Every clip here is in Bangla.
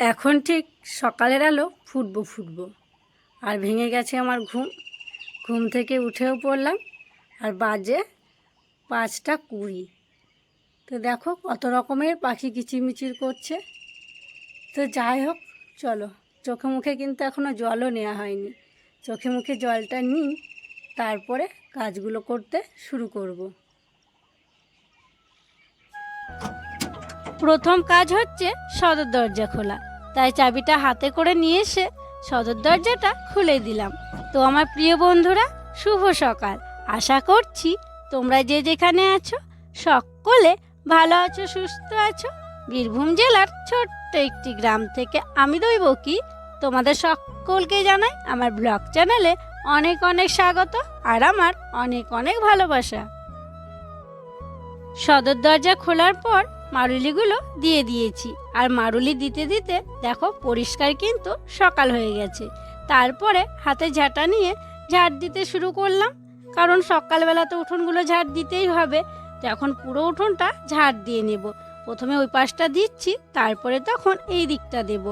এখন ঠিক সকালের আলো ফুটবো ফুটবো। আর ভেঙে গেছে আমার ঘুম। ঘুম থেকে উঠেও পড়লাম, আর বাজে পাঁচটা কুড়ি। তো দেখো কত রকমের পাখি কিচিরমিচির করছে। তো যাই হোক, চলো। চোখে মুখে কিন্তু এখনও জলও নেওয়া হয়নি। চোখে মুখে জলটা নিই, তারপরে কাজগুলো করতে শুরু করব। প্রথম কাজ হচ্ছে সদর দরজা খোলা। তাই চাবিটা হাতে করে নিয়ে এসে সদর দরজাটা খুলে দিলাম। তো আমার প্রিয় বন্ধুরা, শুভ সকাল। আশা করছি তোমরা যে যেখানে আছো সকলে ভালো আছো, সুস্থ আছো। বীরভূম জেলার ছোট্ট একটি গ্রাম থেকে আমি দইব কি তোমাদের সকলকে জানাই আমার ব্লগ চ্যানেলে অনেক অনেক স্বাগত আর আমার অনেক অনেক ভালোবাসা। সদর দরজা খোলার পর মারুলিগুলো দিয়ে দিয়েছি। আর মারুলি দিতে দিতে দেখো পরিষ্কার কিন্তু সকাল হয়ে গেছে। তারপরে হাতে ঝাঁটা নিয়ে ঝাড় দিতে শুরু করলাম। কারণ সকালবেলা তো উঠোনগুলো ঝাড় দিতেই হবে। তো এখন পুরো উঠোনটা ঝাড় দিয়ে নেব। প্রথমে ওই পাশটা দিচ্ছি, তারপরে তখন এই দিকটা দেব।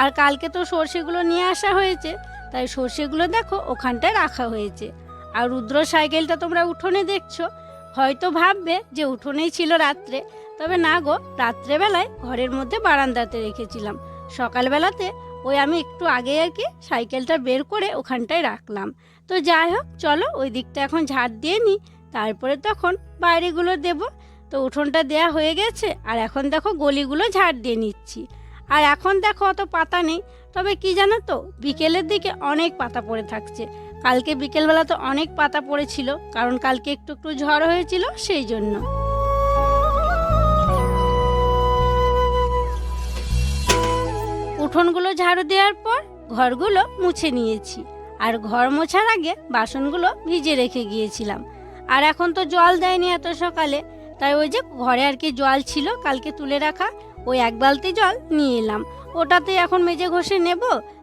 আর কালকে তো সর্ষেগুলো নিয়ে আসা হয়েছে, তাই সর্ষেগুলো দেখো ওখানটায় রাখা হয়েছে। আর রুদ্র সাইকেলটা তোমরা উঠোনে দেখছ। হয়তো ভাববে যে উঠোনেই ছিল রাত্রে। তবে না গো, রাত্রেবেলায় ঘরের মধ্যে বারান্দাতে রেখেছিলাম। সকালবেলাতে ওই আমি একটু আগে আর কি সাইকেলটা বের করে ওখানটায় রাখলাম। তো যাই হোক, চলো ওই দিকটা এখন ঝাড় দিয়ে নিই, তারপরে তখন বাইরেগুলো দেব। তো উঠোনটা দেয়া হয়ে গেছে, আর এখন দেখো গলিগুলো ঝাড় দিয়ে নিচ্ছি। আর এখন দেখো অত পাতা নেই, তবে কি জানো তো, বিকেলের দিকে অনেক পাতা পড়ে থাকছে। কালকে বিকেলবেলা তো অনেক পাতা পড়েছিল, কারণ কালকে একটু একটু ঝড় হয়েছিল, সেই জন্য। উঠোনগুলো ঝাড়ু দেওয়ার পর ঘরগুলো মুছে নিয়েছি। আর ঘর মোছার আগে বাসনগুলো ভিজে রেখে গিয়েছিলাম। আর এখন তো জল দেয়নি এত সকালে। তাই ওই যে ঘরে আর কি জল ছিল কালকে তুলে রাখা, ওই এক বালতি জল নিয়ে এলাম। ওটাতে এখন মেজে ঘষে নেব,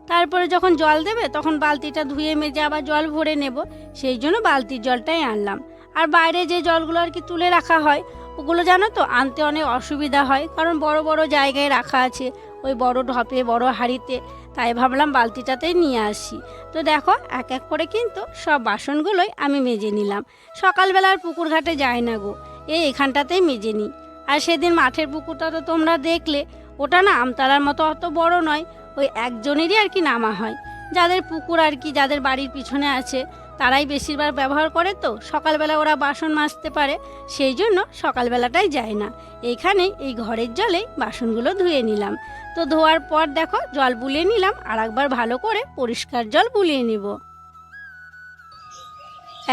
তারপরে যখন জল দেবে তখন বালতিটা ধুয়ে মেজে আবার জল ভরে নেব। সেই জন্য বালতির জলটাই আনলাম। আর বাইরে যে জলগুলো আর কি তুলে রাখা হয়, ওগুলো জানো তো, আনতে অনেক অসুবিধা হয়। কারণ বড় বড় জায়গায় রাখা আছে। ওই বড় ঢপে, বড় হাঁড়িতে। তাই ভাবলাম বালতিটাতেই নিয়ে আসি। তো দেখো, এক এক করে কিন্তু সব বাসনগুলোই আমি মেজে নিলাম। সকালবেলার পুকুর ঘাটে যায় না গো, এই এখানটাতেই মেজে নিই। আর সেদিন মাঠের পুকুরটা তো তোমরা দেখলে, ওটা না আমতলার মতো অত বড় নয়, ওই একজনেরই আর কি নামা হয়। যাদের পুকুর আর কি যাদের বাড়ির পিছনে আছে, তারাই বেশিরভাগ ব্যবহার করে তো, সকালবেলা ওরা বাসন মাজতে পারে, সেই জন্য সকালবেলাটাই যায় না। এইখানে এই ঘরের জলেই বাসনগুলো ধুয়ে নিলাম। তো ধোয়ার পর দেখো জল বুলিয়ে নিলাম, আর একবার ভালো করে পরিষ্কার জল বুলিয়ে নিব।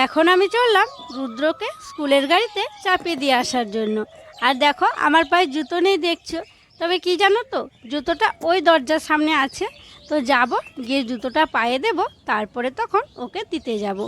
এখন আমি চললাম রুদ্রকে স্কুলের গাড়িতে চাপিয়ে দিয়ে আসার জন্য। আর দেখো, আমার পায়ে জুতো নেই দেখছ। তবে কি জানো তো, জুতোটা ওই দরজার সামনে আছে। তো যাব, গিয়ে জুতোটা পায়ে দেব, তারপরে তখন ওকে দিতে যাব।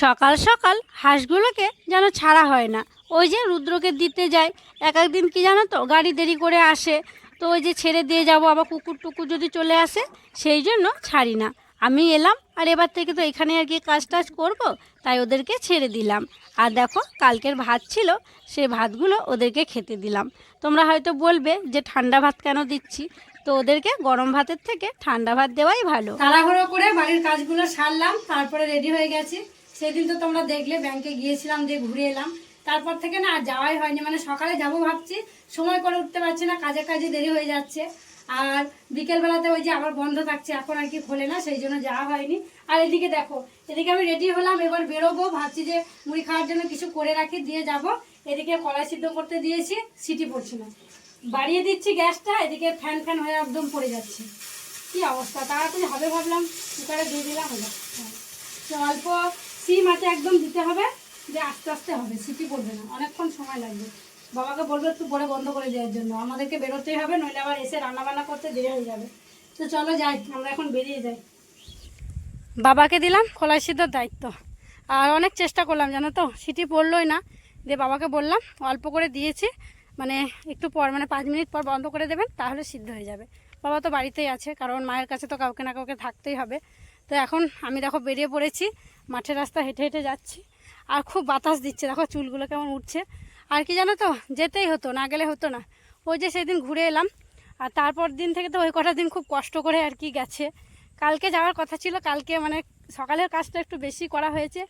সকাল সকাল হাঁসগুলোকে যেন ছাড়া হয় না। ওই যে রুদ্রকে দিতে যায়। এক একদিন কি জানো তো, গাড়ি দেরি করে আসে। তো ওই যে ছেড়ে দিয়ে যাব, আবার কুকুর টুকুর যদি চলে আসে, সেই জন্য ছাড়ি না। আমি এলাম, আর এবার থেকে তো এখানে আর কি কাজ টাজ করব, তাই ওদেরকে ছেড়ে দিলাম। আর দেখো, কালকের ভাত ছিল, সে ভাতগুলো ওদেরকে খেতে দিলাম। তোমরা হয়তো বলবে যে, ঠান্ডা ভাত কেন দিচ্ছি? তো ওদেরকে গরম ভাতের থেকে ঠান্ডা ভাত দেওয়াই ভালো। তাড়াহুড়ো করে বাড়ির কাজগুলো সারলাম, তারপরে রেডি হয়ে গেছি। সেদিন তো তোমরা দেখলে, ব্যাংকে গিয়েছিলাম দিয়ে ঘুরে এলাম। তারপর থেকে না আর যাওয়াই হয়নি। মানে সকালে যাব ভাবছি, সময় করে উঠতে পারছি না কাজে কাজে দেরি হয়ে যাচ্ছে। আর বিকেলবেলাতে ওই যে আবার বন্ধ থাকছে, এখন আর কি খোলে না, সেই জন্য যাওয়া হয়নি। আর এদিকে দেখো, এদিকে আমি রেডি হলাম, এবার বেরোবো, ভাবছি যে মুড়ি খাওয়ার জন্য কিছু করে রাখি, দিয়ে যাব। এদিকে কড়াই সিদ্ধ করতে দিয়েছি, সিটি পড়ছে না। বাড়িয়ে দিচ্ছি গ্যাসটা, এদিকে ফ্যান ফ্যান হয়ে একদম পড়ে যাচ্ছে। কি অবস্থা? তাড়াতাড়ি হবে ভাবলাম, কুকারে দিয়ে দিলাম হলো হ্যাঁ। অল্প সিম আছে, একদম দিতে হবে। যে আস্তে আস্তে হবে সিটি পড়বে না। অনেকক্ষণ সময় লাগবে। বাবাকে বলব একটু পরে বন্ধ করে দেওয়ার জন্য। আমাদেরকে বেরোতেই হবে, নইলে আবার এসে রান্না বান্না করতে দেরি হয়ে যাবে। তো চলো যাই, আমরা এখন বেরিয়ে যাই। বাবাকে দিলাম কলাই সিদ্ধর দায়িত্ব। আর অনেক চেষ্টা করলাম, জানো তো? সিটি পড়লোই না। দিয়ে বাবাকে বললাম, অল্প করে দিয়েছি। মানে একটু পর মানে পাঁচ মিনিট পর বন্ধ করে দেবেন, তাহলে সিদ্ধ হয়ে যাবে। বাবা তো বাড়িতেই আছে, কারণ মায়ের কাছে তো কাউকে না কাউকে থাকতেই হবে। তো এখন আমি দেখো বেরিয়ে পড়েছি, মাঠের রাস্তা হেঁটে হেঁটে যাচ্ছি। আর খুব বাতাস দিচ্ছে। দেখো চুলগুলো কেমন উঠছে। আর কি জানো তো, যেতেই হতো, না গেলে হতো না। ওই যে সেদিন ঘুরে এলাম, আর তারপর দিন থেকে তো ওই কটা দিন খুব কষ্ট করে আর কি গেছে। কালকে যাওয়ার কথা ছিল, কালকে মানে সকালের কাজটা একটু বেশি করা হয়েছে,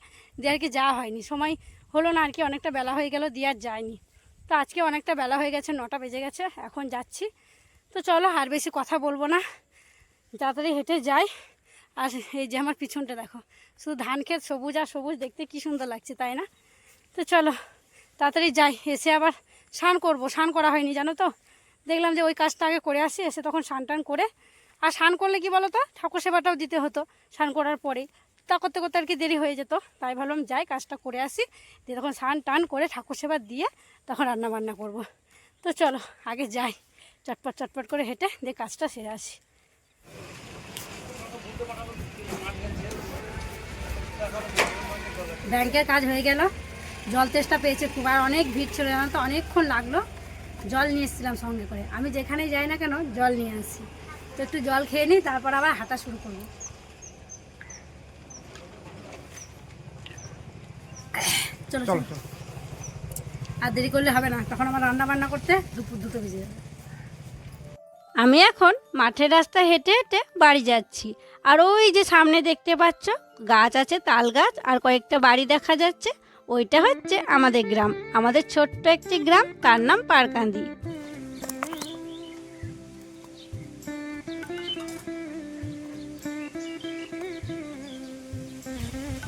দিয়ে আর কি যাওয়া হয়নি। সময় হলো না আর কি, অনেকটা বেলা হয়ে গেল, দিয়ে আর যায়নি তো আজকে অনেকটা বেলা হয়ে গেছে, নটা বেজে গেছে, এখন যাচ্ছি। তো চলো, আর বেশি কথা বলব না। তাড়াতাড়ি হেঁটে যাই। আর এই যে আমার পিছনটা দেখো, শুধু ধান ক্ষেত সবুজ আর সবুজ, দেখতে কি সুন্দর লাগছে, তাই না? তো চলো, তাড়াতাড়ি যাই, এসে আবার স্নান করব। স্নান করা হয়নি, জানো তো? দেখলাম যে ওই কাজটা আগে করে আসি, এসে তখন স্নান টান করে, আর স্নান করলে কি বলো তো ঠাকুর সেবাটাও দিতে হতো স্নান করার পরেই তা করতে করতে আর কি দেরি হয়ে যেত, তাই ভাবলাম যাই কাজটা করে আসি, দিয়ে তখন স্নান টান করে ঠাকুর সেবা দিয়ে তখন রান্না বান্না করব। তো চলো, আগে যাই, চটপট চটপট করে হেঁটে, দিয়ে কাজটা সেরে আসি। ব্যাংকের কাজ হয়ে গেল। জল তেষ্টা পেয়েছে খুব আর অনেক ভিড় ছিল জানো তো? অনেকক্ষণ লাগল জল নিয়ে এসেছিলাম সঙ্গে করে। আমি যেখানেই যাই না কেন জল নিয়ে আসি। তো একটু জল খেয়ে নিই তারপর আবার হাঁটা শুরু করব। চলো চলো চলো। চলো। আর দেরি করলে হবে না তখন আমার রান্না বান্না করতে দুপুর দুটো বেজে যাবে। আমি এখন মাঠের রাস্তা হেঁটে হেঁটে বাড়ি যাচ্ছি। আর ওই যে সামনে দেখতে পাচ্ছ, গাছ আছে, তাল গাছ, আর কয়েকটা বাড়ি দেখা যাচ্ছে। ওইটা হচ্ছে আমাদের গ্রাম, আমাদের ছোট্ট একটি গ্রাম, তার নাম পারকান্দি।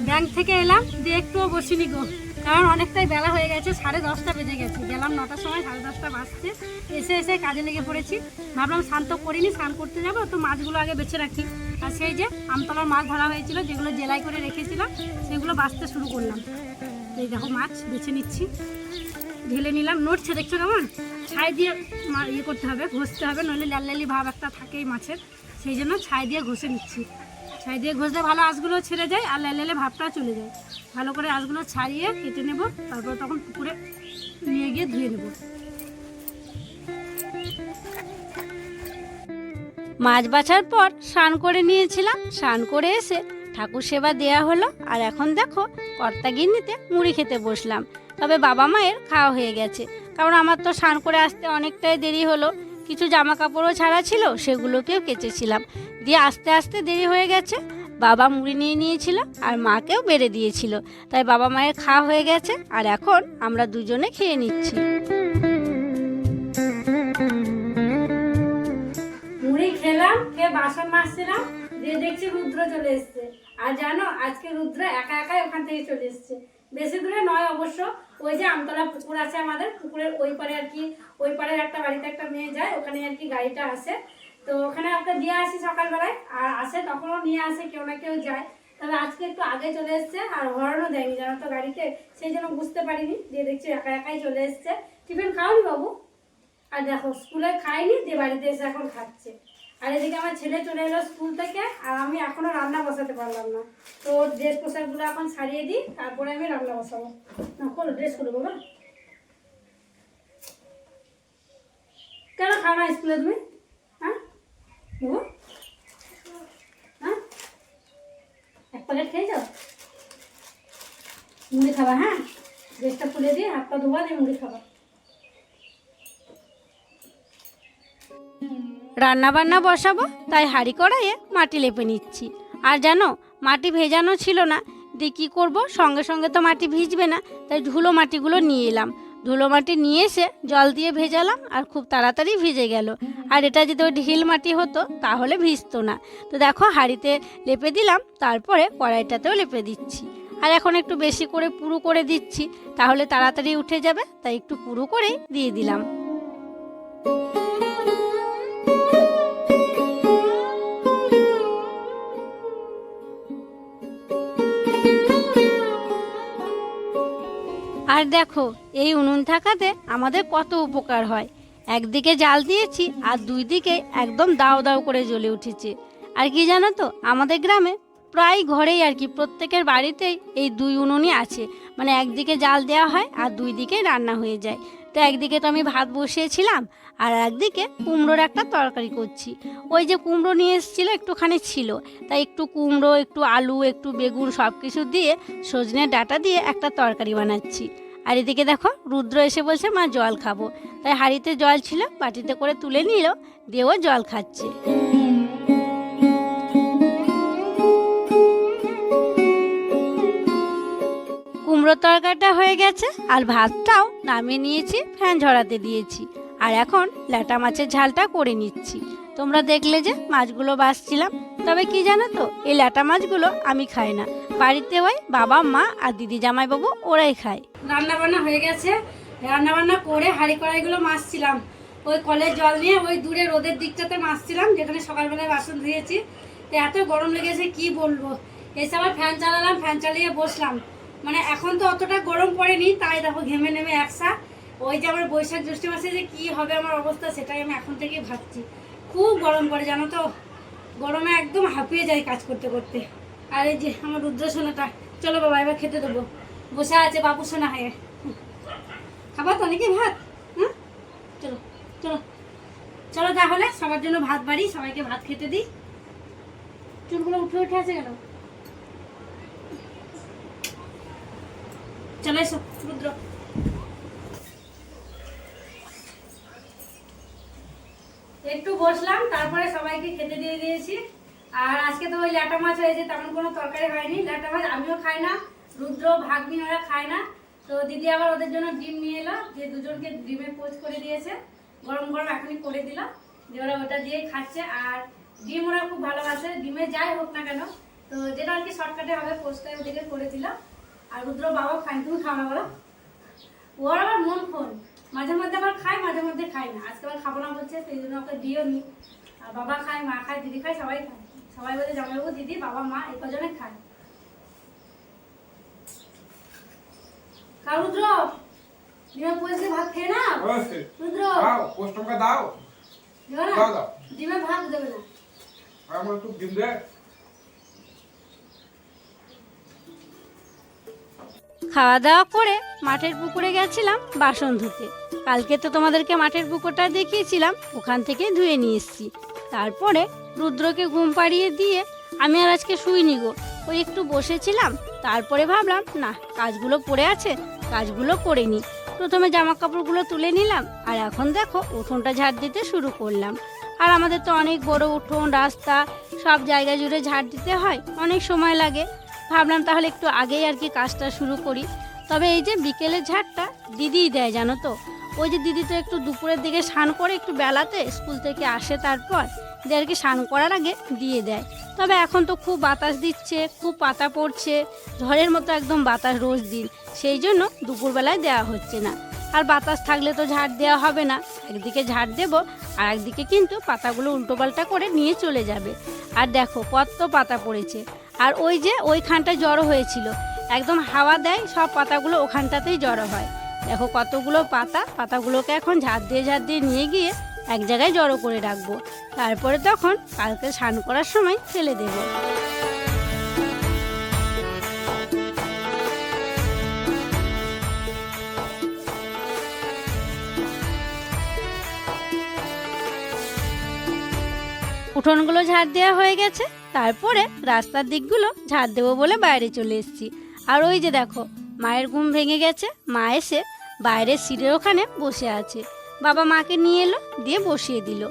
ব্যাংক থেকে এলাম, দিয়ে একটুও বসিনি গো। কারণ অনেকটাই বেলা হয়ে গেছে, সাড়ে দশটা বেজে গেছে। গেলাম নটার সময়, সাড়ে দশটা বাজছে। এসে এসে কাজে লেগে পড়েছি। ভাবলাম স্নান তো করিনি, স্নান করতে যাব, তো মাছগুলো আগে বেছে রাখি। আর সেই যে আমতলার মাছ ধরা হয়েছিল, যেগুলো জেলাই করে রেখেছিলাম, সেগুলো বাঁচতে শুরু করলাম। এই দেখো মাছ বেছে নিচ্ছি। ঢেলে নিলাম। নড়ছে, দেখছ কেমন? ছাই দিয়ে ইয়ে করতে হবে, ঘষতে হবে, নইলে লাল লালি ভাব একটা থাকেই মাছের। সেই জন্য ছাই দিয়ে ঘষে নিচ্ছি। ছাই দিয়ে ঘষলে ভালো আঁশগুলো ছেড়ে যায় আর লাল ভাবটা চলে যায়। ভালো করে আঁশগুলো ছাড়িয়ে কেটে নেব, তারপর তখন পুকুরে নিয়ে গিয়ে ধুয়ে নেব। মাছ বাছার পর স্নান করে নিয়েছিলাম, স্নান করে এসে ঠাকুর সেবা দেয়া হলো, আর এখন দেখো কর্তা গিন্নিতে মুড়ি খেতে বসলাম। তবে বাবা মায়ের খাওয়া হয়ে গেছে, কারণ আমার তো স্নান করে আসতে অনেকটাই দেরি হলো। কিছু জামা কাপড়ও ছাড়া ছিল, সেগুলোকেও কেচেছিলাম। দিয়ে আস্তে আস্তে দেরি হয়ে গেছে। বাবা মুড়ি নিয়ে নিয়েছিল আর মাকেও বেড়ে দিয়েছিল। তাই বাবা মায়ের খাওয়া হয়ে গেছে আর এখন আমরা দুজনে খেয়ে নিচ্ছি। মুড়ি খেলাম, খেয়ে বাসন মাজছিলাম, দিয়ে দেখছি রুদ্র চলে এসছে। আর জানো, আজকে রুদ্র একা একাই ওখান থেকে চলে এসছে। বেশি দূরে নয় অবশ্য, ওই যে আমতলা পুকুর আছে আমাদের, পুকুরের ওই পারে আর কি, ওই পারের একটা বাড়িতে একটা মেয়ে যায়, ওখানে আর কি গাড়িটা আসে। তো ওখানে একটা দিয়ে আসি সকালবেলায়, আর আসে তখনও নিয়ে আসে, কেউ না কেউ যায়। তবে আজকে একটু আগে চলে এসছে, আর হরণও দেয়নি, জানো তো গাড়িতে। সেই জন্য বুঝতে পারিনি, দিয়ে দেখছি একা একাই চলে এসছে। টিফিন খাওনি বাবু? আর দেখো, স্কুলে খাইনি, দিয়ে বাড়িতে এসে এখন খাচ্ছে। আর এদিকে আমার ছেলে চলে এলো স্কুল থেকে, আর আমি এখনও রান্না বসাতে পারলাম না। তো ড্রেস পোশাকগুলো এখন ছাড়িয়ে দিই, তারপরে আমি রান্না বসাবো। না, খোলো ড্রেস খুলে বাবা। কেন খাও না স্কুলে তুমি হ্যাঁ বাবু? হ্যাঁ এক প্যাকেট খেয়ে যাও মুড়ি খাবা হ্যাঁ? ড্রেসটা খুলে দিয়ে হাত পা দিয়ে মুড়ি খাবা। বসাবো, তাই হাঁড়ি কড়াইয়ে মাটি লেপে নিচ্ছি। আর জানো, মাটি ভেজানো ছিল না, দিয়ে কী করব? সঙ্গে সঙ্গে তো মাটি ভিজবে না, তাই ধুলো মাটিগুলো নিয়ে এলাম। ধুলো মাটি নিয়ে এসে জল দিয়ে ভেজালাম, আর খুব তাড়াতাড়ি ভিজে গেল। আর এটা যদি ঢিল মাটি হতো, তাহলে ভিজতো না। তো দেখো, হাঁড়িতে লেপে দিলাম, তারপরে কড়াইটাতেও লেপে দিচ্ছি। আর এখন একটু বেশি করে পুরু করে দিচ্ছি, তাহলে তাড়াতাড়ি উঠে যাবে, তাই একটু পুরু করেই দিয়ে দিলাম। আর দেখো, এই উনুন থাকাতে আমাদের কত উপকার হয়। একদিকে জাল দিয়েছি, আর দুই দিকে একদম দাও দাও করে জ্বলে উঠেছে। আর কি জানো তো, আমাদের গ্রামে প্রায় ঘরেই আর কি, প্রত্যেকের বাড়িতেই এই দুই উনুনই আছে। মানে একদিকে জাল দেওয়া হয় আর দুই দিকে রান্না হয়ে যায়। তো একদিকে তো আমি ভাত বসিয়েছিলাম আর একদিকে কুমড়োর একটা তরকারি করছি। ওই যে কুমড়ো নিয়ে এসেছিল একটুখানি ছিল। তাই একটু কুমড়ো, একটু আলু, একটু বেগুন সব কিছু দিয়ে সজনে ডাটা দিয়ে একটা তরকারি বানাচ্ছি। আর এদিকে দেখো রুদ্র এসে বলছে, মা, জল খাব। তাই হাঁড়িতে জল ছিল, বাটিতে করে তুলে নিল দিয়েও জল খাচ্ছে। কুমড়ো তরকারিটা হয়ে গেছে আর ভাতটাও নামিয়ে নিয়েছি, ফ্যান ঝরাতে দিয়েছি। আর এখন ল্যাটা মাছের ঝালটা করে নিচ্ছি। তোমরা দেখলে যে মাছগুলো বাছছিলাম তবে কি জানো তো, এই ল্যাটা মাছগুলো আমি খাই না। বাড়িতে ওই বাবা, মা আর দিদি জামাইবাবু ওরাই খায়। রান্না বান্না হয়ে গেছে। রান্না বান্না করে হাঁড়ি কড়াইগুলো মাছছিলাম। ওই কলের জল নিয়ে ওই দূরে রোদের দিকটাতে মাছছিলাম, যেখানে সকালবেলায় বাসন ধুয়েছি। এত গরম লেগেছে, কি বলব? এসে আবার ফ্যান চালালাম, ফ্যান চালিয়ে বসলাম। মানে এখন তো অতটা গরম পড়েনি, তাই দেখো ঘেমে নেমে একসা। ওই যে আমার বৈশাখ জ্যৈষ্ঠ মাসে যে কি হবে আমার অবস্থা, সেটাই আমি এখন থেকে ভাবছি। খুব গরম পড়ে, জানো তো? গরমে একদম হাঁপিয়ে যায় কাজ করতে করতে। আর এই যে আমার রুদ্র সোনাটা চলো বাবা, এবার খেতে দেবো। বসে আছে বাবু সোনা হয়ে। খাবার তো নাকি ভাত হ্যাঁ চলো চলো। চলো তাহলে, সবার জন্য ভাত বাড়ি, সবাইকে ভাত খেতে দিই। চুলগুলো উঠে উঠে আছে কেন? চলে এসো রুদ্র একটু বসলাম, তারপরে সবাইকে খেতে দিয়ে দিয়েছি। আর আজকে তো ওই ল্যাটা মাছ হয়েছে, তেমন কোনো তরকারি হয়নি। ল্যাটা মাছ আমিও খাই না, রুদ্র, ভাগ্নি ওরা খায় না। তো দিদি আবার ওদের জন্য ডিম নিয়ে এলো যে দুজনকে ডিমে পোচ করে দিয়েছে। গরম গরম এখনই করে দিল, দিয়ে ওরা ওটা দিয়ে খাচ্ছে। আর ডিম ওরা খুব ভালোবাসে, ডিমে যাই হোক না কেন, তো যেটা আর কি শর্টকাটে হবে পোস্টটা ওদেরকে করে দিলাম। আর রুদ্র বাবা খাই তুমি খাও না বলো? ওর আবার মন ফোন মাঝে মধ্যে আবার খায় মাঝে মধ্যে খায় না। আজকে আবার খাব না বলছে সেই জন্য ওকে দিও নি। আর বাবা খায় মা খায় দিদি খায় সবাই খায়। সবাই বলে জামাইবাবু দিদি বাবা মা এই কজনে খায়। খাও রুদ্র। ডিমের পয়সা ভাত খেয়ে না রুদ্র। দাও পোস্টমকে দাও। দেবে ভাত দেবে না। আমার একটু ডিম দে। খাওয়া দাওয়া করে মাঠের পুকুরে গেছিলাম বাসন ধুতে। কালকে তো তোমাদেরকে মাঠের পুকুরটা দেখিয়েছিলাম, ওখান থেকে ধুয়ে নিয়ে এসেছি। তারপরে রুদ্রকে ঘুম পাড়িয়ে দিয়ে আমি আর আজকে শুইনি গো। ওই একটু বসেছিলাম, তারপরে ভাবলাম, না, কাজগুলো পড়ে আছে, কাজগুলো করে নিই। প্রথমে জামা কাপড়গুলো তুলে নিলাম, আর এখন দেখো উঠোনটা ঝাড় দিতে শুরু করলাম। আর আমাদের তো অনেক বড় উঠোন, রাস্তা, সব জায়গা জুড়ে ঝাড় দিতে হয়, অনেক সময় লাগে। ভাবলাম তাহলে একটু আগেই আর কি কাজটা শুরু করি। তবে এই যে বিকেলের ঝাড়টা দিদিই দেয়, জানো তো? ওই যে দিদি তো একটু দুপুরের দিকে স্নান করে একটু বেলাতে স্কুল থেকে আসে তারপর যে আর কি স্নান করার আগে দিয়ে দেয়। তবে এখন তো খুব বাতাস দিচ্ছে, খুব পাতা পড়ছে, ঝড়ের মতো একদম বাতাস রোজ দিন। সেই জন্য দুপুরবেলায় দেওয়া হচ্ছে না। আর বাতাস থাকলে তো ঝাড় দেওয়া হবে না। একদিকে ঝাড় দেব আর একদিকে কিন্তু পাতাগুলো উল্টোপাল্টা করে নিয়ে চলে যাবে। আর দেখো কত পাতা পড়েছে। আর ওই যে ওইখানটায় জড়ো হয়েছিল। একদম হাওয়া দেয়, সব পাতাগুলো ওখানটাতেই জড়ো হয়। দেখো কতগুলো পাতা, পাতাগুলোকে এখন ঝাড় দিয়ে ঝাড় দিয়ে নিয়ে গিয়ে এক জায়গায় জড়ো করে রাখব। তারপরে তখন কালকে স্নান করার সময় ফেলে দেবো। উঠোনগুলো ঝাড় দেওয়া হয়ে গেছে। তারপরে রাস্তার দিকগুলো ঝাড় দেবো বলে বাইরে চলে এসেছি। আর ওই যে দেখো, মায়ের ঘুম ভেঙে গেছে। মা এসে বাইরের সিটের ওখানে বসে আছে। বাবা মাকে নিয়ে এলো, দিয়ে বসিয়ে দিল।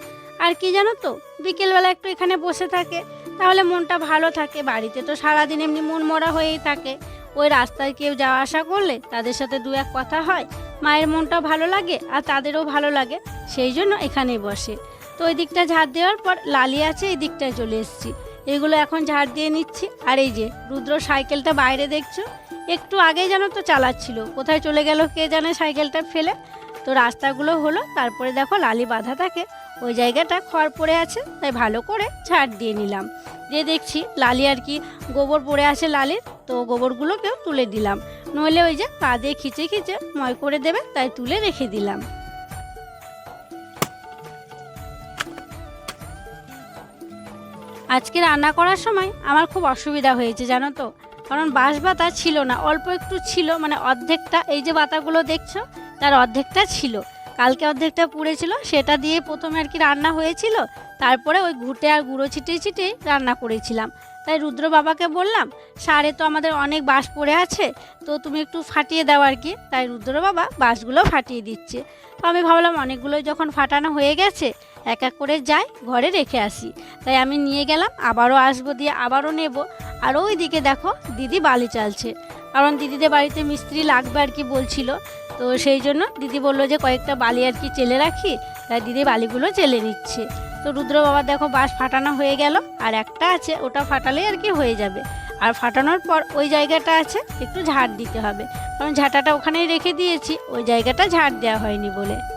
আর কি জানো তো, বিকেলবেলা একটু এখানে বসে থাকে। তাহলে মনটা ভালো থাকে, বাড়িতে তো সারাদিন এমনি মন মরা হয়েই থাকে। ওই রাস্তায় কেউ যাওয়া আসা করলে তাদের সাথে দু এক কথা হয়। মায়ের মনটাও ভালো লাগে আর তাদেরও ভালো লাগে। সেই জন্য এখানেই বসে। তো ওই দিকটা ঝাড় দেওয়ার পর লালি আছে, এই দিকটায় চলে এসেছি। এগুলো এখন ঝাড় দিয়ে নিচ্ছি। আর এই যে, রুদ্র সাইকেলটা বাইরে দেখছ? একটু আগেই যেন তো চালাচ্ছিল। কোথায় চলে গেল কে জানে সাইকেলটা ফেলে। তো রাস্তাগুলো হলো, তারপরে দেখো লালি বাঁধা থাকে। ওই জায়গাটা খড় পড়ে আছে, তাই ভালো করে ঝাড় দিয়ে নিলাম। দিয়ে দেখছি লালি আর কি গোবর পড়ে আছে লালির, তো গোবরগুলোকেও তুলে দিলাম। নইলে ওই যে পা দিয়ে খিচে খিচে ময় করে দেবে, তাই তুলে রেখে দিলাম। আজকে রান্না করার সময় আমার খুব অসুবিধা হয়েছে, জানো তো। কারণ বাঁশ বাতা ছিল না, অল্প একটু ছিল মানে অর্ধেকটা, এই যে বাতাগুলো দেখছ, তার অর্ধেকটা ছিল। কালকে অর্ধেকটা পুড়েছিল, সেটা দিয়ে প্রথমে আর কি রান্না হয়েছিল, তারপরে ওই ঘুটে আর গুঁড়ো ছিটিয়ে ছিটিয়ে রান্না করেছিলাম। তাই রুদ্র বাবাকে বললাম, সারে তো আমাদের অনেক বাঁশ পড়ে আছে, তো তুমি একটু ফাটিয়ে দাও আর কি। তাই রুদ্র বাবা বাঁশগুলো ফাটিয়ে দিচ্ছে। তো আমি ভাবলাম অনেকগুলোই যখন ফাটানো হয়ে গেছে এক এক করে যাই, ঘরে রেখে আসি। তাই আমি নিয়ে গেলাম, আবারও আসব দিয়ে আবারও নেব। আর ওই দিকে দেখো, দিদি বালি চালছে। কারণ দিদিদের বাড়িতে মিস্ত্রি লাগবে আর কি বলছিল। তো সেই জন্য দিদি বলল যে কয়েকটা বালি আর কি চেলে রাখি, তাই দিদি বালিগুলো চেলে নিচ্ছে। তো রুদ্র বাবা দেখো বাঁশ ফাটানো হয়ে গেল, আর একটা আছে, ওটা ফাটালেই আর কি হয়ে যাবে। আর ফাটানোর পর ওই জায়গাটা আছে, একটু ঝাড় দিতে হবে। কারণ ঝাঁটাটা ওখানেই রেখে দিয়েছি, ওই জায়গাটা ঝাড় দেওয়া হয়নি বলে।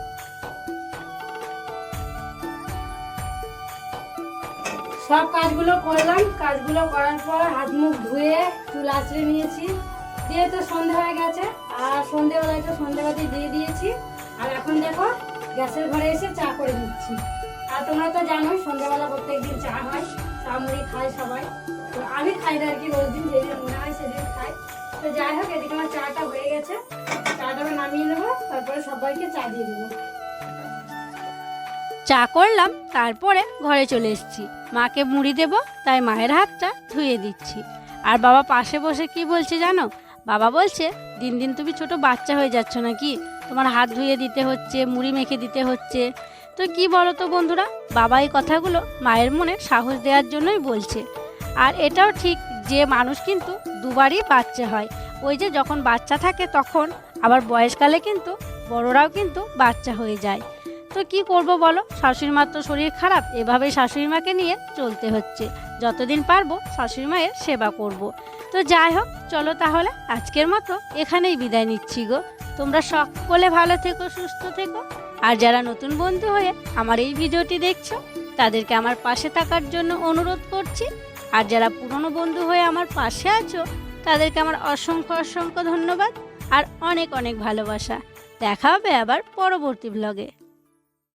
সব কাজগুলো করলাম। কাজগুলো করার পর হাত মুখ ধুয়ে চুল আঁচড়ে নিয়েছি। দিয়ে তো সন্ধে হয়ে গেছে, আর সন্ধেবেলায় তো সন্ধেবাতি দিয়ে দিয়েছি। আর এখন দেখো, গ্যাসের ঘরে এসে চা করে দিচ্ছি আর তোমরা তো জানোই, সন্ধেবেলা প্রত্যেক দিন চা হয়, চা মুড়ি খায় সবাই। তো আমি খাই না আর কি, রোজ দিন যেদিন মনে হয় সেদিন খাই। তো যাই হোক, এদিকে আমার চাটা হয়ে গেছে। চাটা নামিয়ে নেব, তারপরে সবাইকে চা দিয়ে দেবো। চা করলাম, তারপরে ঘরে চলে এসেছি। মাকে মুড়ি দেব, তাই মায়ের হাতটা ধুয়ে দিচ্ছি। আর বাবা পাশে বসে কি বলছে জানো? বাবা বলছে, দিন দিন তুমি ছোট বাচ্চা হয়ে যাচ্ছ নাকি? তোমার হাত ধুয়ে দিতে হচ্ছে, মুড়ি মেখে দিতে হচ্ছে। তো কি বলো তো বন্ধুরা? বাবা এই কথাগুলো মায়ের মনে সাহস দেওয়ার জন্যই বলছে। আর এটাও ঠিক যে মানুষ কিন্তু দুবারই বাচ্চা হয়। ওই যে যখন বাচ্চা থাকে তখন, আবার বয়সকালে কিন্তু বড়রাও কিন্তু বাচ্চা হয়ে যায়। তো কি করব বলো? শাশুড়ি মার তো শরীর খারাপ, এভাবেই শাশুড়ি মাকে নিয়ে চলতে হচ্ছে। যতদিন পারব শাশুড়ি মায়ের সেবা করব। তো যাই হোক, চলো তাহলে আজকের মতো এখানেই বিদায় নিচ্ছি গো। তোমরা সকলে ভালো থেকো, সুস্থ থেকো। আর যারা নতুন বন্ধু হয়ে আমার এই ভিডিওটি দেখছ, তাদেরকে আমার পাশে থাকার জন্য অনুরোধ করছি। আর যারা পুরনো বন্ধু হয়ে আমার পাশে আছো, তাদেরকে আমার অসংখ্য অসংখ্য ধন্যবাদ। আর অনেক অনেক ভালোবাসা। দেখা হবে আবার পরবর্তী ব্লগে